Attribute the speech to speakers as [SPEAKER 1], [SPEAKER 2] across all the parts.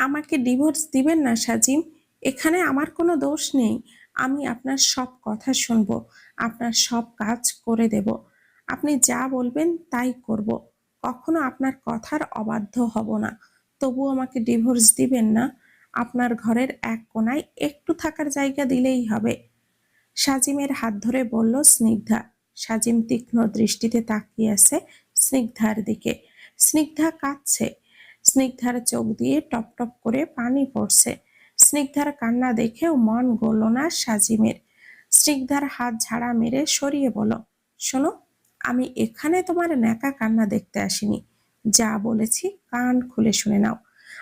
[SPEAKER 1] আমাকে ডিভোর্স দিবেন না সাজিম? এখানে আমার কোনো দোষ নেই। আমি আপনার সব কথা শুনব, আপনার সব কাজ করে দেব। আপনি যা বলবেন তাই করব। কখনো আপনার কথার অবাধ্য হব না। তবু আমাকে ডিভোর্স দিবেন না। আপনার ঘরের এক কোনায় একটু থাকার জায়গা দিলেই হবে। সাজিমের হাত ধরে বলল স্নিগ্ধা। সাজিম তীক্ষ্ণ দৃষ্টিতে তাকিয়ে আছে স্নিগ্ধার দিকে। স্নিগ্ধা কাঁদছে। স্নিগ্ধার চোখ দিয়ে টপ টপ করে পানি পড়ছে। স্নিগ্ধার কান্না দেখেও মন গড়ল না সাজিমের। স্নিগ্ধার হাত ঝাড়া মেরে সরিয়ে বলো শোনো, আমি এখানে তোমার ন্যাকা কান্না দেখতে আসিনি। যা বলেছি কান খুলে শুনে নাও।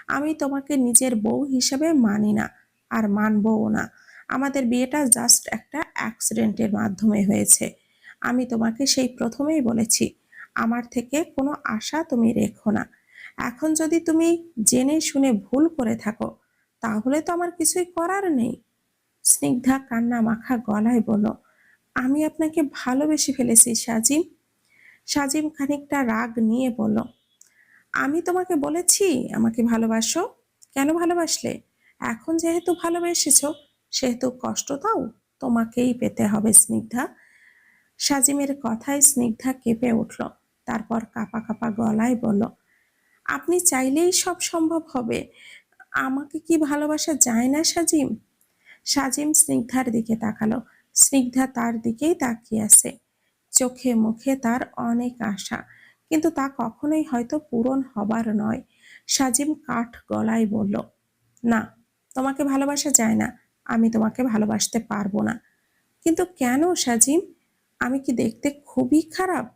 [SPEAKER 1] আমি তোমাকে নিজের বউ হিসেবে মানি না, আর মানবও না। আমাদের বিয়েটা জাস্ট একটা অ্যাক্সিডেন্টের মাধ্যমে হয়েছে। আমি তোমাকে সেই প্রথমেই বলেছি, আমার থেকে কোনো আশা তুমি রেখো না। এখন যদি তুমি জেনে শুনে ভুল করে থাকো, তাহলে তো আমার কিছুই করার নেই। স্নিগ্ধা কান্না মাখা গলায় বলল, আমি আপনাকে ভালোবেসে ফেলেছি, সাজিম। সাজিম খানিকটা রাগ নিয়ে বলল, আমি তোমাকে বলেছি আমাকে ভালোবাসো? কেন ভালোবাসলে? এখন যেহেতু ভালোবেসেছ, সেহেতু কষ্ট দাও, তোমাকেই পেতে হবে স্নিগ্ধা। সাজিমের কথায় স্নিগ্ধা কেঁপে উঠল, তারপর কাপা কাপা গলায় বলল আপনি চাইলেই সব সম্ভব হবে। আমাকে কি ভালোবাসা যায় না সাজিম? সাজিম স্নিগ্ধার দিকে তাকালো। স্নিগ্ধা তার দিকেই তাকিয়ে আছে। চোখে মুখে তার অনেক আশা, কিন্তু তা কখনোই হয়তো পূরণ হবার নয়। সাজিম কাঠ গলায় বলল, না, তোমাকে ভালোবাসা যায় না। আমি তোমাকে ভালোবাসতে পারব না। কিন্তু কেন সাজিম? আমি কি দেখতে খুবই খারাপ?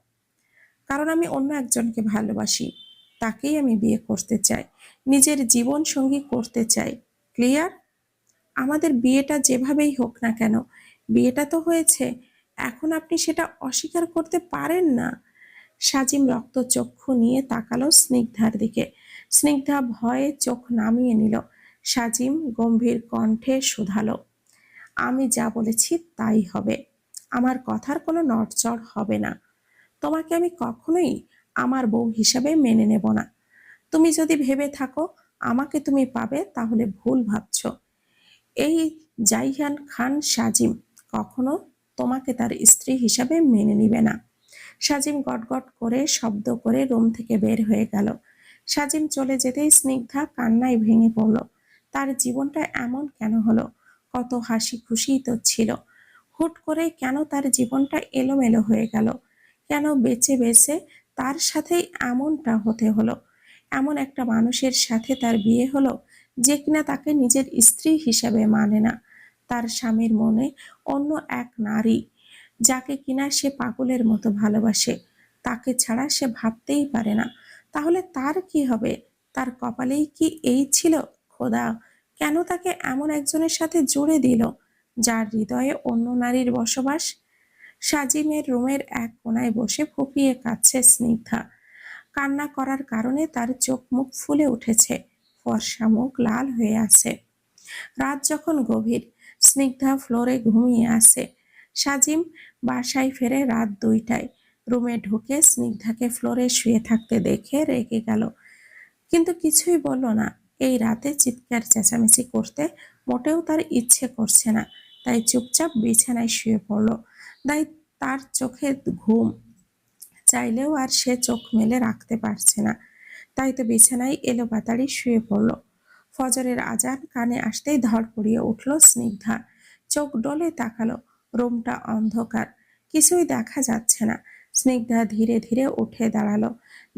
[SPEAKER 1] কারণ আমি অন্য একজনকে ভালোবাসি। তাকেই আমি বিয়ে করতে চাই। নিজের জীবন সঙ্গী করতে চাই। ক্লিয়ার? আমাদের বিয়েটা যেভাবেই হোক না কেন, বিয়েটা তো হয়েছে, এখন আপনি সেটা অস্বীকার করতে পারেন না। সাজিম রক্ত চক্ষু নিয়ে তাকালো স্নিগ্ধার দিকে। স্নিগ্ধা ভয়ে চোখ নামিয়ে নিল। সাজিম গম্ভীর কণ্ঠে শুধালো, আমি যা বলেছি তাই হবে। আমার কথার কোনো নড়চড় হবে না। তোমাকে আমি কখনোই আমার বউ হিসাবে মেনে নেব না। তুমি যদি ভেবে থাকো, আমাকে তুমি পাবে তাহলে ভুল ভাবছ। এই জাইহান খান সাজিম কখনো তোমাকে তার স্ত্রী হিসাবে মেনে নিবে না। সাজিম গটগট করে শব্দ করে রুম থেকে বের হয়ে গেল। সাজিম চলে যেতেই স্নিগ্ধা কান্নায় ভেঙে পড়ল। তার জীবনটা এমন কেন হলো? কত হাসি খুশিই তো ছিল। হুট করে কেন তার জীবনটা এলোমেলো হয়ে গেল? কেন বেঁচে বেঁচে তার সাথেই এমনটা হতে হলো। এমন একটা মানুষের সাথে তার বিয়ে হলো যে কিনা তাকে নিজের স্ত্রী হিসাবে মানে না। তার স্বামীর মনে অন্য এক নারী যাকে কিনা সে পাগলের মতো ভালোবাসে, তাকে ছাড়া সে ভাবতেই পারে না। তাহলে তার কি হবে? তার কপালেই কি এই ছিল? খোদা, কেন তাকে এমন একজনের সাথে জুড়ে দিল? যার হৃদয়ে অন্য নারীর বসবাস সাজিমের রুমের এক কোনায় বসে ফুপিয়ে কাঁদছে স্নিগ্ধা। কান্না করার কারণে তার চোখ মুখ ফুলে উঠেছে, ফর্সা মুখ লাল হয়ে আছে। রাত যখন গভীর, স্নিগ্ধা ফ্লোরে ঘুমিয়ে আছে। সাজিম বাসায় ফেরে রাত দুইটায়। রুমে ঢুকে স্নিগ্ধাকে ফ্লোরে শুয়ে থাকতে দেখে রেগে গেল। কিন্তু কিছুই বলল না। এই রাতে চিৎকার চেঁচামেচি করতে মোটেও তার ইচ্ছে করছে না। তাই চুপচাপ বিছানায় শুয়ে পড়ল। তাই তার চোখে ঘুম। চাইলেও আর সে চোখ মেলে রাখতে পারছে না। তাই তো বিছানায় এলো বাতাড়ি শুয়ে পড়ল। ফজরের আজান কানে আসতেই ধর পড়িয়ে উঠল স্নিগ্ধা। চোখ ডলে তাকালো। রুমটা অন্ধকার। কিছুই দেখা যাচ্ছে না। স্নিগ্ধা ধীরে ধীরে উঠে দাঁড়াল।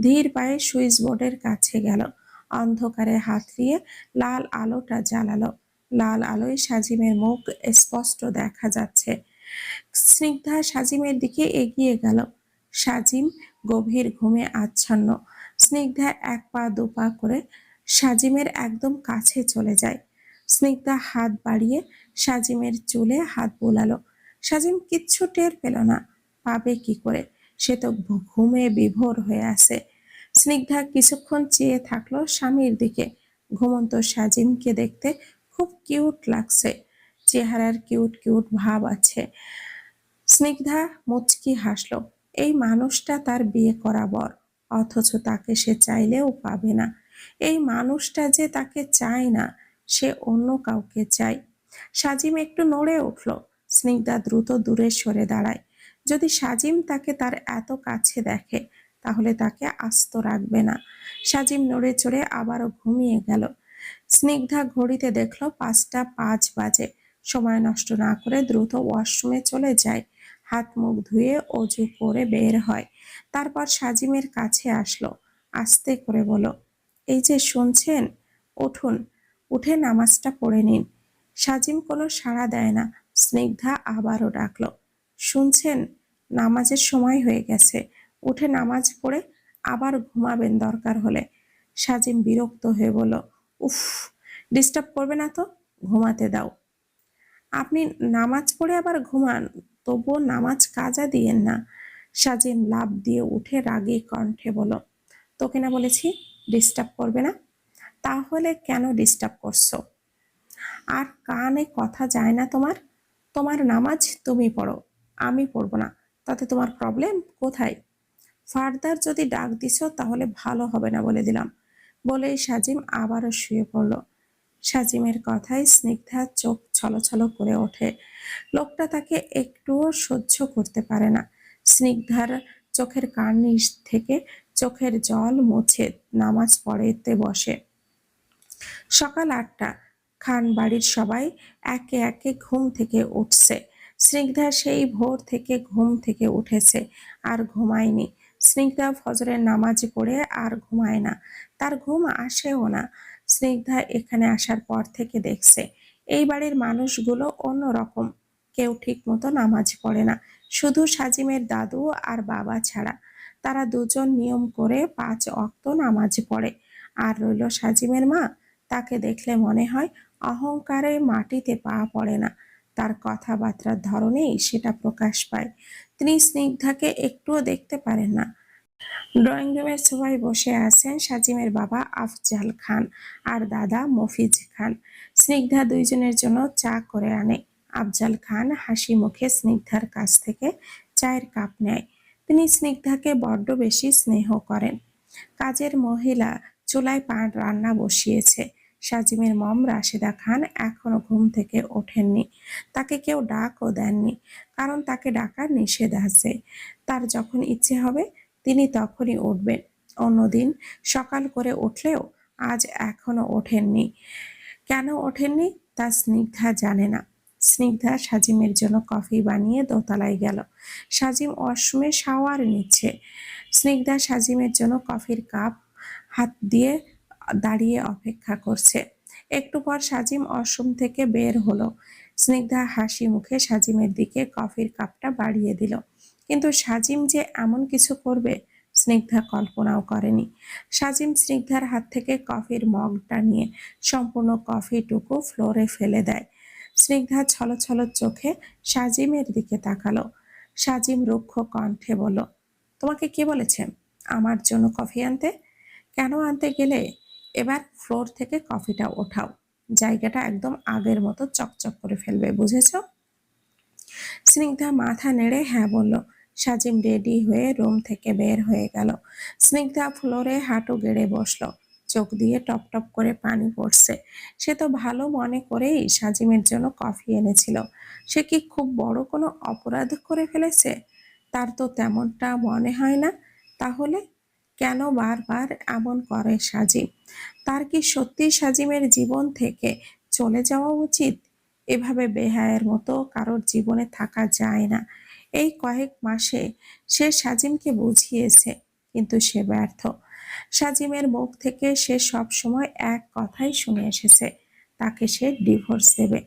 [SPEAKER 1] ধীর পায়ে সুইচ বোর্ডের কাছে গেল। অন্ধকারে হাত দিয়ে লাল আলোটা জ্বালালো। লাল আলোয় সাজিমের মুখ স্পষ্ট দেখা যাচ্ছে। স্নিগ্ধা সাজিমের দিকে এগিয়ে গেল। সাজিম গভীর ঘুমে আচ্ছন্ন। স্নিগ্ধা এক পা দু পা করে সাজিমের একদম কাছে চলে যায়। স্নিগ্ধা হাত বাড়িয়ে সাজিমের চুলে হাত বোলালো। সাজিম কিচ্ছু টের পেল না। পাবে কি করে? সে তো ঘুমে বিভোর হয়ে আছে। স্নিগ্ধা কিছুক্ষণ চেয়ে থাকল স্বামীর দিকে। ঘুমন্ত সাজিমকে দেখতে খুব কিউট লাগছে। চেহারার কিউট কিউট ভাব আছে। স্নিগ্ধা মুচকি হাসলো, এই মানুষটা তার বিয়ে করা বর, অথচ তাকে সে চাইলেও পাবে না। এই মানুষটা যে তাকে চায় না, সে অন্য কাউকে চায়। সাজিম একটু নড়ে উঠল। স্নিগ্ধা দ্রুত দূরে সরে দাঁড়ায়। যদি সাজিম তাকে তার এত কাছে দেখে, তাহলে তাকে আস্ত রাখবে না। সাজিম নড়ে চড়ে আবারও ঘুমিয়ে গেল। স্নিগ্ধা ঘড়িতে দেখল পাঁচটা পাঁচ বাজে। সময় নষ্ট না করে দ্রুত ওয়াশরুমে চলে যায়। হাত মুখ ধুয়ে অজু করে বের হয়। তারপর সাজিমের কাছে আসলো, আস্তে করে বলো এই যে শুনছেন, উঠুন, উঠে নামাজটা পড়ে নিন। সাজিম কোনো সাড়া দেয় না, স্নিগ্ধা আবারও ডাকলো, শুনছেন, নামাজের সময় হয়ে গেছে, উঠে নামাজ পড়ে আবার ঘুমাবেন দরকার হলে। সাজিম বিরক্ত হয়ে বলল, উফ, ডিস্টার্ব করবে না তো, ঘুমাতে দাও। আপনি নামাজ পড়ে আবার ঘুমান, তবুও নামাজ কাজা দিয়েন না। সাজিম লাভ দিয়ে উঠে রাগে কণ্ঠে বলো তোকে না বলেছি ডিস্টার্ব করবে না? তাহলে কেন ডিস্টার্ব করছ? আর কানে কথা যায় না তোমার? তোমার নামাজ তুমি পড়ো, আমি পড়ব না। তাতে তোমার প্রবলেম কোথায়? ফার্দার যদি ডাক দিছ তাহলে ভালো হবে না বলে দিলাম। বলেই সাজিম আবারও শুয়ে পড়ল। সাজিমের কথায় স্নিগ্ধা চোখ ছলছল করে ওঠে। লোকটা তাকে একটুও সহ্য করতে পারে না। স্নিগ্ধার চোখের কার্নিশ থেকে চোখের জল মুছে নামাজ পড়েতে বসে। সকাল আটটা, খান বাড়ির সবাই একে একে ঘুম থেকে উঠছে। স্নিগ্ধা সেই ভোর থেকে ঘুম থেকে উঠেছে, আর ঘুমায়নি। স্নিগ্ধা ফজরের নামাজ পড়ে আর ঘুমায় না। তার ঘুম আসেও না। স্নিগ্ধা এখানে আসার পর থেকে দেখছে, এই বাড়ির মানুষগুলো অন্যরকম কেউ ঠিক মতো নামাজ পড়ে না। শুধু সাজিমের দাদু আর বাবা ছাড়া। তারা দুজন নিয়ম করে পাঁচ অক্ত নামাজ পড়ে। আর রইল সাজিমের মা। তাকে দেখলে মনে হয় অহংকারে মাটিতে পা পড়ে না। তার কথাবার্তার ধরনেই সেটা প্রকাশ পায়। তিনি স্নিগ্ধাকে একটুও দেখতে পারেন না। ড্রয়িং রুমের সবাই বসে আছেন সাজিমের বাবা আফজাল খান আর দাদা মফিজ খান। স্নিগ্ধা দুইজনের জন্য চা করে আনে। আফজাল খান হাসি মুখে স্নিগ্ধার কাছ থেকে চায়ের কাপ নেয়। তিনি স্নিগ্ধাকে বড্ড বেশি স্নেহ করেন। কাজের মহিলা চুলায় পান রান্না বসিয়েছে। সাজিমের মম রাশেদা খান এখনও ঘুম থেকে ওঠেননি। তাকে কেউ ডাকও দেননি, কারণ তাকে ডাকার নিষেধ আছে তার যখন ইচ্ছে হবে তিনি তখনই উঠবেন। অন্যদিন সকাল করে উঠলেও আজ এখনও ওঠেননি। কেন ওঠেননি? তা স্নিগ্ধা জানে না। স্নিগ্ধা সাজিমের জন্য কফি বানিয়ে দোতলায় গেল। সাজিম ওয়াশরুমে শাওয়ার নিচ্ছে। স্নিগ্ধা সাজিমের জন্য কফির কাপ হাত দিয়ে দাঁড়িয়ে অপেক্ষা করছে। একটু পর সাজিম অসম থেকে বের হলো। স্নিগ্ধা হাসি মুখে সাজিমের দিকে কফির কাপটা বাড়িয়ে দিল। কিন্তু সাজিম যে এমন কিছু করবে, স্নিগ্ধা কল্পনাও করেনি। সাজিম স্নিগ্ধার হাত থেকে কফির মগটা নিয়ে সম্পূর্ণ কফিটুকু ফ্লোরে ফেলে দেয়। স্নিগ্ধা ছলছল চোখে সাজিমের দিকে তাকালো। সাজিম রুক্ষ কণ্ঠে বলল, তোমাকে কে বলেছে আমার জন্য কফি আনতে? কেন আনতে গেলে? এবার ফ্লোর থেকে কফিটা ওঠাও। জায়গাটা একদম আগের মতো চকচক করে ফেলবে, বুঝেছ? স্নিগ্ধা মাথা নেড়ে হ্যাঁ বলল সাজিম রেডি হয়ে রুম থেকে বের হয়ে গেল। স্নিগ্ধা ফ্লোরে হাঁটু গেড়ে বসল। চোখ দিয়ে টপ টপ করে পানি পড়ছে। সে তো ভালো মনে করেই সাজিমের জন্য কফি এনেছিল। সে কি খুব বড় কোনো অপরাধ করে ফেলেছে? তার তো তেমনটা মনে হয় না। তাহলে কেন বারবার এমন করে সাজিম? তার কি সত্যি সাজিমের জীবন থেকে চলে যাওয়া উচিত? এভাবে বেহায়ের মতো কারোর জীবনে থাকা যায় না। এই কয়েক মাসে সে সাজিমকে বুঝিয়েছে, কিন্তু সে ব্যর্থ। সাজিমের মুখ থেকে সে সব সময় এক কথাই শুনে এসেছে, তাকে সে ডিভোর্স দেবে।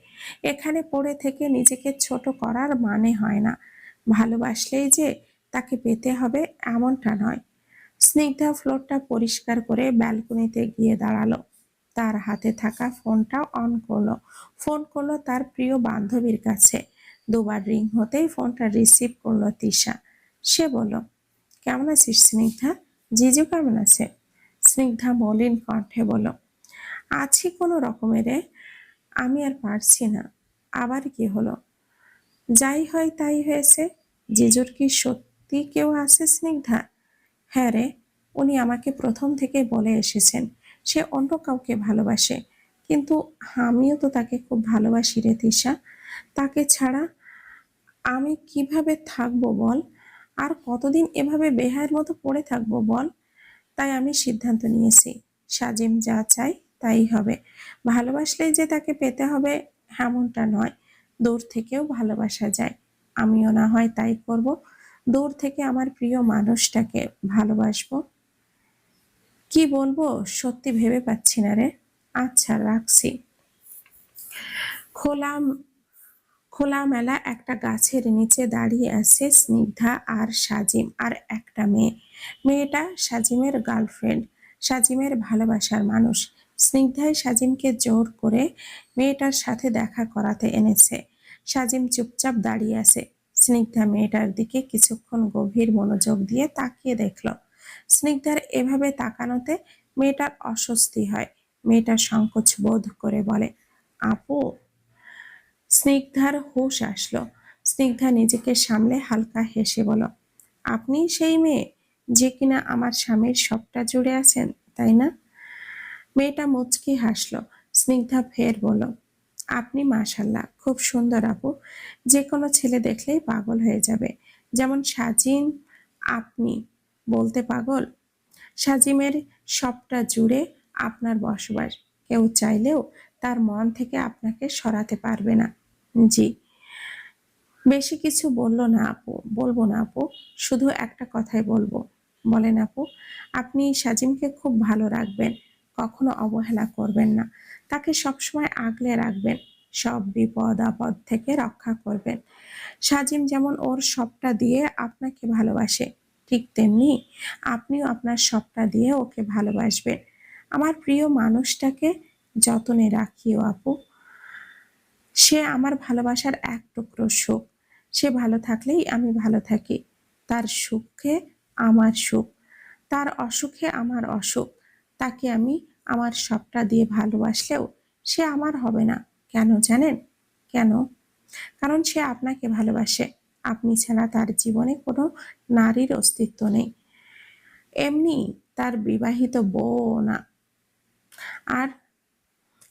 [SPEAKER 1] এখানে পড়ে থেকে নিজেকে ছোট করার মানে হয় না। ভালোবাসলেই যে তাকে পেতে হবে এমনটা নয়। স্নিগ্ধা ফ্লোরটা পরিষ্কার করে ব্যালকনিতে গিয়ে দাঁড়াল। তার হাতে থাকা ফোনটা অন করল। ফোন করল তার প্রিয় বান্ধবীর কাছে। দুবার রিং হতেই ফোনটা রিসিভ করল তিশা। সে বলল, কেমন আছিস স্নিগ্ধা? জিজু কেমন আছে? স্নিগ্ধা মলিন কণ্ঠে বলল, আছি কোনো রকমের আমি আর পারছি না। আবার কি হলো? যাই হয় তাই হয়েছে। জিজুর কি সত্যি কেউ আছে স্নিগ্ধা? হ্যাঁ রে, উনি আমাকে প্রথম থেকে বলে এসেছেন। সে অন্য কাউকে ভালোবাসে। কিন্তু আমিও তো তাকে খুব ভালোবাসি রে তিশা। তাকে ছাড়া আমি কীভাবে থাকব বল? আর কতদিন এভাবে বেহায়ের মতো পড়ে থাকব বল? তাই আমি সিদ্ধান্ত নিয়েছি। সাজিম যা চাই তাই হবে। ভালোবাসলেই যে তাকে পেতে হবে এমনটা নয়। দূর থেকেও ভালোবাসা যায়। আমিও না হয় তাই করব। দূর থেকে আমার প্রিয় মানুষটাকে ভালোবাসবো। কি বলব? সত্যি ভেবে পাচ্ছি না রে। আচ্ছা রাখছি। খোলা খোলামেলা একটা গাছের নিচে দাঁড়িয়ে আছে স্নিগ্ধা আর সাজিম আর একটা মেয়ে। মেয়েটা সাজিমের গার্লফ্রেন্ড, সাজিমের ভালোবাসার মানুষ। স্নিগ্ধাই সাজিমকে জোর করে মেয়েটার সাথে দেখা করাতে এনেছে। সাজিম চুপচাপ দাঁড়িয়ে আছে। স্নিগ্ধা মেয়েটার দিকে কিছুক্ষণ গভীর মনোযোগ দিয়ে তাকিয়ে দেখল। স্নিগ্ধার এভাবে তাকানোতে মেয়েটার অস্বস্তি হয়। মেয়েটা সংকোচ বোধ করে বলে, আপু স্নিগ্ধার হুশ আসলো। স্নিগ্ধা নিজেকে সামলে হালকা হেসে বল আপনি সেই মেয়ে যে কিনা আমার স্বামীর সবটা জুড়ে আছেন, তাই না? মেয়েটা মুচকি হাসলো। স্নিগ্ধা ফের বলল, আপনি মাশাল্লাহ, খুব সুন্দর আপু। যে কোনো ছেলে দেখলেই পাগল হয়ে যাবে। যেমন সাজিম, আপনি বলতে পাগল? সাজিমের সবটা জুড়ে আপনার বসবাস। কেউ চাইলেও তার মন থেকে আপনাকে সরাতে পারবে না। জি। বেশি কিছু বলল না আপু, বলব না আপু, শুধু একটা কথাই বলব। বলেন আপু, আপনি সাজিমকে খুব ভালো রাখবেন, কখনো অবহেলা করবেন না। তাকে সবসময় আগলে রাখবেন, সব বিপদ আপদ থেকে রক্ষা করবেন। সাজিম যেমন ওর সবটা দিয়ে আপনাকে ভালোবাসে, ঠিক তেমনি আপনিও আপনার সবটা দিয়ে ওকে ভালোবাসবেন। আমার প্রিয় মানুষটাকে যতনে রাখিও আপু। সে আমার ভালোবাসার এক টুকরো সুখ। সে ভালো থাকলেই আমি ভালো থাকি। তার সুখে আমার সুখ। তার অসুখে আমার অসুখ। তাকে আমি আমার সবটা দিয়ে ভালোবাসলেও সে আমার হবে না। কেন জানেন? কেন? কারণ সে আপনাকে ভালোবাসে। আপনি ছাড়া তার জীবনে কোনো নারীর অস্তিত্ব নেই। এমনি তার বিবাহিত বউ না। আর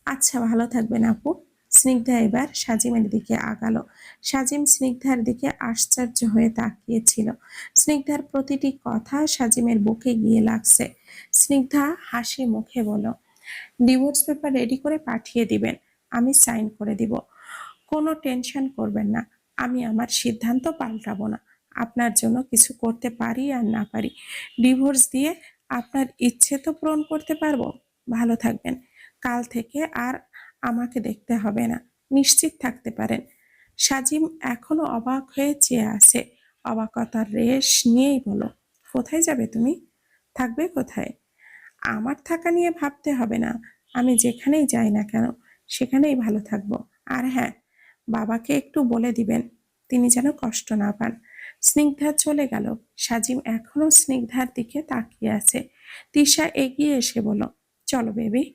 [SPEAKER 1] আচ্ছা ভালো থাকবেন আপু। স্নিগ্ধা এবার সাজিমের দিকে আগালো। সাজিম স্নিগ্ধার দিকে আশ্চর্য হয়ে তাকিয়েছিল। স্নিগ্ধার প্রতিটি কথা সাজিমের বুকে গিয়ে লাগছে। স্নিগ্ধা হাসি মুখে বলো ডিভোর্স পেপার রেডি করে পাঠিয়ে দিবেন, আমি সাইন করে দিব। কোনো টেনশন করবেন না, আমি আমার সিদ্ধান্ত পাল্টাবো না। আপনার জন্য কিছু করতে পারি আর না পারি। ডিভোর্স দিয়ে আপনার ইচ্ছে তো পূরণ করতে পারব। ভালো থাকবেন। কাল থেকে আর আমাকে দেখতে হবে না। নিশ্চিত থাকতে পারেন। সাজিম এখনও অবাক হয়ে চেয়ে আছে। অবাকতার রেশ নিয়েই বলো কোথায় যাবে তুমি? থাকবে কোথায়? আমার থাকা নিয়ে ভাবতে হবে না। আমি যেখানেই যাই না কেন, সেখানেই ভালো থাকব। আর হ্যাঁ বাবাকে একটু বলে দিবেন, তিনি যেন কষ্ট না পান। স্নিগ্ধা চলে গেল। সাজিম এখনও স্নিগ্ধার দিকে তাকিয়ে আছে। তিশা এগিয়ে এসে বলো চলো বেবি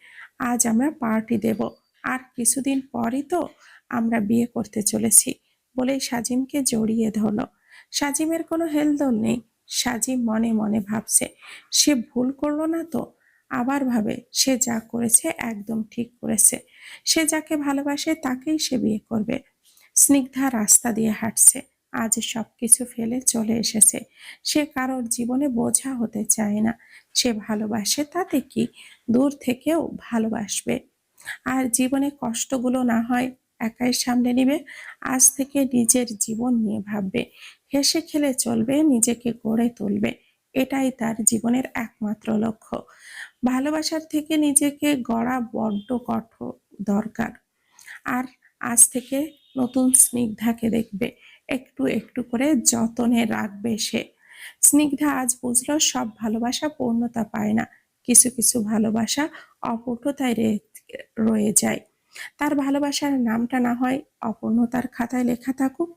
[SPEAKER 1] আজ আমরা পার্টি দেব। আর কিছুদিন পরই তো আমরা বিয়ে করতে চলেছি বলেই সাজিমকে জড়িয়ে ধরলো। সাজিমের কোনো হেলদোল নেই। সাজিম মনে মনে ভাবছে, সে ভুল করল না তো? আবার ভাবে, সে যা করেছে একদম ঠিক করেছে। সে যাকে ভালোবাসে তাকেই সে বিয়ে করবে। স্নিগ্ধা রাস্তা দিয়ে হাঁটছে। আজ সব কিছু ফেলে চলে এসেছে। সে কারোর জীবনে বোঝা হতে চায় না। সে ভালোবাসে তাতে কি? দূর থেকেও ভালোবাসবে। আর জীবনে কষ্টগুলো না হয় একাই সামনে নিবে। আজ থেকে নিজের জীবন নিয়ে ভাববে। হেসে খেলে চলবে, নিজেকে গড়ে তুলবে। এটাই তার জীবনের একমাত্র লক্ষ্য। ভালোবাসার থেকে নিজেকে গড়া বড্ড কঠোর দরকার। আর আজ থেকে নতুন স্নিগ্ধাকে দেখবে। একটু একটু করে যতনে রাখবে সে। স্নিগ্ধা আজ বুঝলো সব ভালোবাসা পূর্ণতা পায় না। কিছু কিছু ভালোবাসা অপূর্ণতায় রয়ে যায়। তার ভালোবাসার নামটা না হয় অপূর্ণতার খাতায় লেখা থাকুক।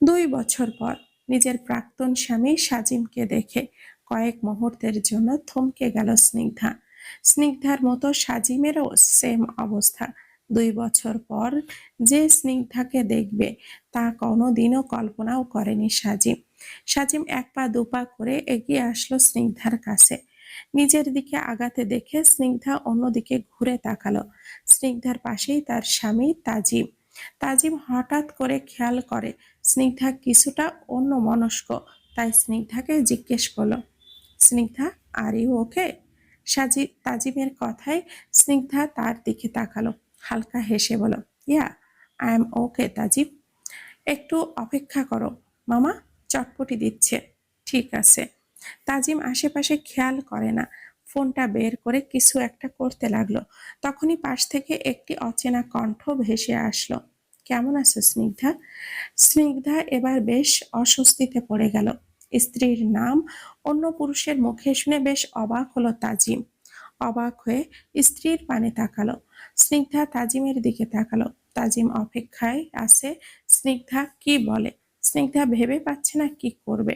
[SPEAKER 1] দুই বছর পর নিজের প্রাক্তন স্বামী সাজিমকে দেখে কয়েক মুহূর্তের জন্য থমকে গেল স্নিগ্ধা। স্নিগ্ধার মতো সাজিমেরও সেম অবস্থা। দুই বছর পর যে স্নিগ্ধাকে দেখবে, তা কোনোদিনও কল্পনাও করেনি সাজিম। সাজিম এক পা দুপা করে এগিয়ে আসলো স্নিগ্ধার কাছে। নিজের দিকে আগাতে দেখে স্নিগ্ধা অন্যদিকে ঘুরে তাকালো। স্নিগ্ধার পাশেই তার স্বামী তাজিম। তাজিম হঠাৎ করে খেয়াল করে, স্নিগ্ধা কিছুটা অন্য মনস্ক তাই স্নিগ্ধাকে জিজ্ঞেস করল, স্নিগ্ধা, আর ইউ ওকে? সাজি, তাজিমের কথায় স্নিগ্ধা তার দিকে তাকালো। হালকা হেসে বলো ইয়া আই এম ওকে তাজিম একটু অপেক্ষা করো, মামা চটপটি দিচ্ছে, ঠিক আছে। তাজিম আশেপাশে খেয়াল করে না, ফোনটা বের করে কিছু একটা করতে লাগল। তখনই পাশ থেকে একটি অচেনা কণ্ঠ ভেসে আসলো, কেমন আছো স্নিগ্ধা? স্নিগ্ধা এবার বেশ অস্বস্তিতে পড়ে গেল। স্ত্রীর নাম অন্য পুরুষের মুখে শুনে বেশ অবাক হলো তাজিম। অবাক হয়ে স্ত্রীর পানে তাকালো। স্নিগ্ধা তাজিমের দিকে তাকালো। তাজিম অপেক্ষায় আছে, স্নিগ্ধা, কি বলে? স্নিগ্ধা ভেবে পাচ্ছে না কি করবে?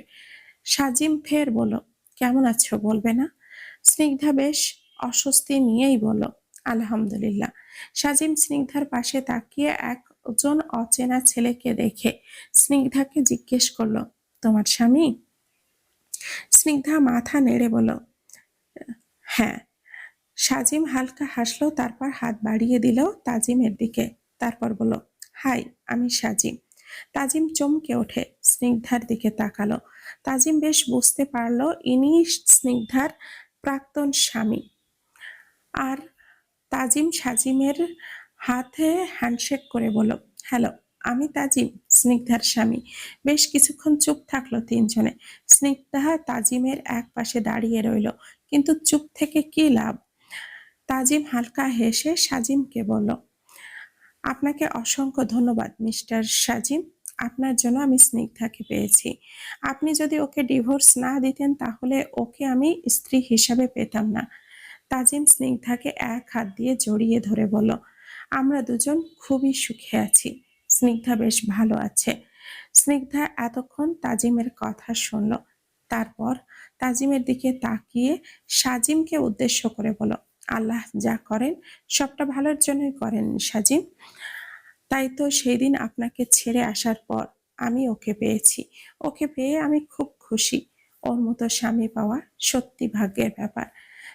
[SPEAKER 1] সাজিম ফের বলো কেমন আছো বলবে না? স্নিগ্ধা বেশ অস্বস্তি নিয়েই বলো আলহামদুলিল্লাহ। সাজিম স্নিগ্ধার পাশে তাকিয়ে একজন অচেনা ছেলেকে দেখে স্নিগ্ধাকে জিজ্ঞেস করল, তোমার স্বামী? স্নিগ্ধা মাথা নেড়ে বলো হ্যাঁ। সাজিম হালকা হাসলো, তারপর হাত বাড়িয়ে দিল তাজিমের দিকে। তারপর বলল, হাই, আমি সাজিম। তাজিম চমকে ওঠে, স্নিগ্ধার দিকে তাকালো। তাজিম বেশ বুঝতে পারল, ইনি স্নিগ্ধার প্রাক্তন স্বামী। আর তাজিম সাজিমের হাতে হ্যান্ডশেক করে বলল, হ্যালো, আমি তাজিম, স্নিগ্ধার স্বামী। বেশ কিছুক্ষণ চুপ থাকল তিনজনে। স্নিগ্ধা তাজিমের এক পাশে দাঁড়িয়ে রইল, কিন্তু চুপ থেকে কি লাভ? তাজিম হালকা হেসে সাজিমকে বলল, আপনাকে অসংখ্য ধন্যবাদ, মিস্টার সাজিম। আপনার জন্য আমি স্নিগ্ধাকে পেয়েছি। আপনি যদি ওকে ডিভোর্স না দিতেন, তাহলে ওকে আমি স্ত্রী হিসাবে পেতাম না। তাজিম স্নিগ্ধাকে এক হাত দিয়ে জড়িয়ে ধরে বলল, আমরা দুজন খুবই সুখে আছি। স্নিগ্ধা বেশ ভালো আছে। স্নিগ্ধা এতক্ষণ তাজিমের কথা শুনল। তারপর তাজিমের দিকে তাকিয়ে সাজিমকে উদ্দেশ্য করে বলো আল্লাহ যা করেন, সবটা ভালোর জন্যই করেন সাজিম তাই তো সেই দিন আপনাকে ছেড়ে আসার পর আমি ওকে পেয়েছি। ওকে পেয়ে আমি খুব খুশি। ওর মতো স্বামী পাওয়া সত্যি ভাগ্যের ব্যাপার।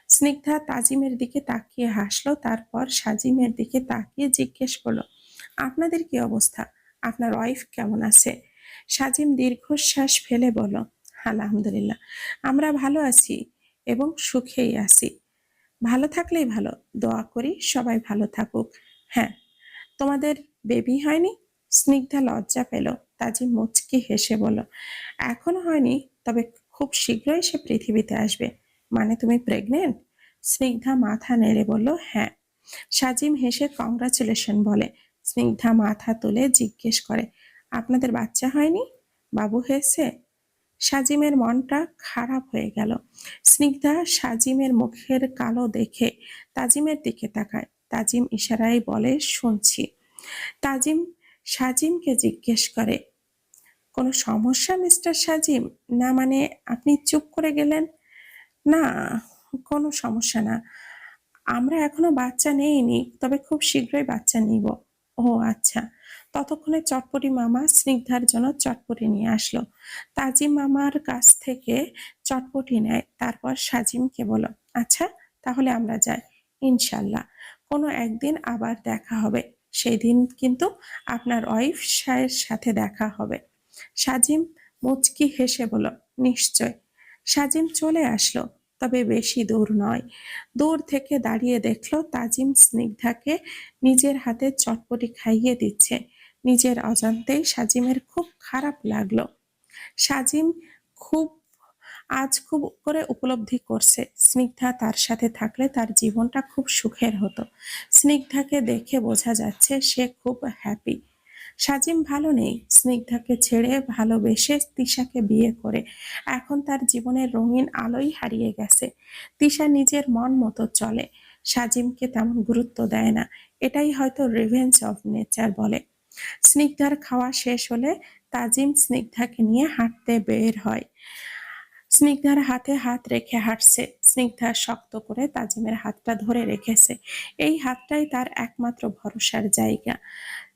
[SPEAKER 1] স্নিগ্ধা তাজিমের দিকে তাকিয়ে হাসলো, তারপর সাজিমের দিকে তাকিয়ে জিজ্ঞেস করল, আপনাদের কি অবস্থা? আপনার ওয়াইফ কেমন আছে? সাজিম দীর্ঘশ্বাস ফেলে বলো আলহামদুলিল্লাহ, আমরা ভালো আছি এবং সুখেই আছি। ভালো থাকলেই ভালো, দোয়া করি সবাই ভালো থাকুক। হ্যাঁ তোমাদের বেবি হয়নি? স্নিগ্ধা লজ্জা পেল, তাজি মুচকি হেসে বলল, এখনও হয়নি, তবে খুব শীঘ্রই সে পৃথিবীতে আসবে। মানে তুমি প্রেগনেন্ট স্নিগ্ধা মাথা নেড়ে বলল হ্যাঁ। সাজিম হেসে কংগ্রাচুলেশন বলে, স্নিগ্ধা মাথা তুলে জিজ্ঞেস করে, আপনাদের বাচ্চা হয়নি? বাবু হয়েছে? সাজিমের মনটা খারাপ হয়ে গেল। স্নিগ্ধা সাজিমের মুখের কালো দেখে তাজিমের দিকে তাকায়। তাজিম ইশারায় বলে, শুনছি। তাজিম সাজিমকে জিজ্ঞেস করে, কোনো সমস্যা, মিস্টার সাজিম? না মানে আপনি চুপ করে গেলেন? না, কোনো সমস্যা না। আমরা এখনও বাচ্চা নেইনি, তবে খুব শীঘ্রই বাচ্চা নিব। ও আচ্ছা। ততক্ষণে চটপটি মামা স্নিগ্ধার জন্য চটপটি নিয়ে আসলো। তাজিম মামার কাছ থেকে চটপটি নেয়, তারপর সাজিমকে বলো আচ্ছা তাহলে আমরা যাই, ইনশাল্লাহ। কোনো একদিন আবার দেখা হবে। সেই দিন কিন্তু আপনার ওয়াইফ সায়ের সাথে দেখা হবে। সাজিম মুচকি হেসে বলো, নিশ্চয়। সাজিম চলে আসলো। তবে বেশি দূর নয়। দূর থেকে দাঁড়িয়ে দেখল তাজিম স্নিগ্ধাকে নিজের হাতে চটপটি খাইয়ে দিচ্ছে। নিজের অজান্তেই সাজিমের খুব খারাপ লাগল। সাজিম খুব, আজ খুব করে উপলব্ধি করছে। স্নিগ্ধা তার সাথে থাকলে তার জীবনটা খুব সুখের হতো। স্নিগ্ধাকে দেখে বোঝা যাচ্ছে সে খুব হ্যাপি সাজিম ভালো নেই। স্নিগ্ধাকে ছেড়ে ভালোবেসে তিশাকে বিয়ে করে। এখন তার জীবনের রঙিন আলোই হারিয়ে গেছে। তিশা নিজের মন মতো চলে। সাজিমকে তেমন গুরুত্ব দেয় না। এটাই হয়তো রিভেঞ্জ অফ নেচার বলে। স্নিগ্ধার খাওয়া শেষ হলে তাজিম স্নিগ্ধাকে নিয়ে হাঁটতে বের হয়। স্নিগ্ধার হাতে হাত রেখে হাঁটছে। স্নিগ্ধা শক্ত করে তাজিমের হাতটা ধরে রেখেছে। এই হাতটাই তার একমাত্র ভরসার জায়গা।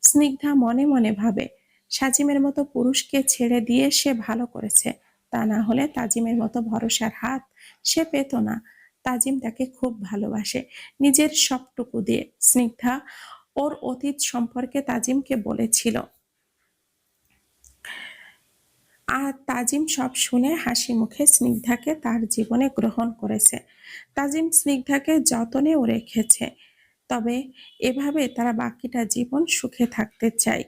[SPEAKER 1] স্নিগ্ধা মনে মনে ভাবে, সাজিমের মতো পুরুষকে ছেড়ে দিয়ে সে ভালো করেছে। তা না হলে তাজিমের মতো ভরসার হাত সে পেত না। তাজিম তাকে খুব ভালোবাসে। নিজের সবটুকু দিয়ে স্নিগ্ধা ওর অতীত সম্পর্কে তাজিমকে বলেছিল। আর তাজিম সব শুনে হাসি মুখে স্নিগ্ধাকে তার জীবনে গ্রহণ করেছে। তাজিম স্নিগ্ধাকে যতনেও রেখেছে তবে এভাবে তারা বাকিটা জীবন সুখে থাকতে চায়।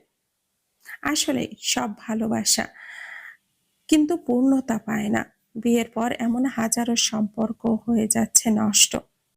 [SPEAKER 1] আসলে সব ভালোবাসা কিন্তু পূর্ণতা পায় না। বিয়ের পর এমন হাজারো সম্পর্ক হয়ে যাচ্ছে নষ্ট।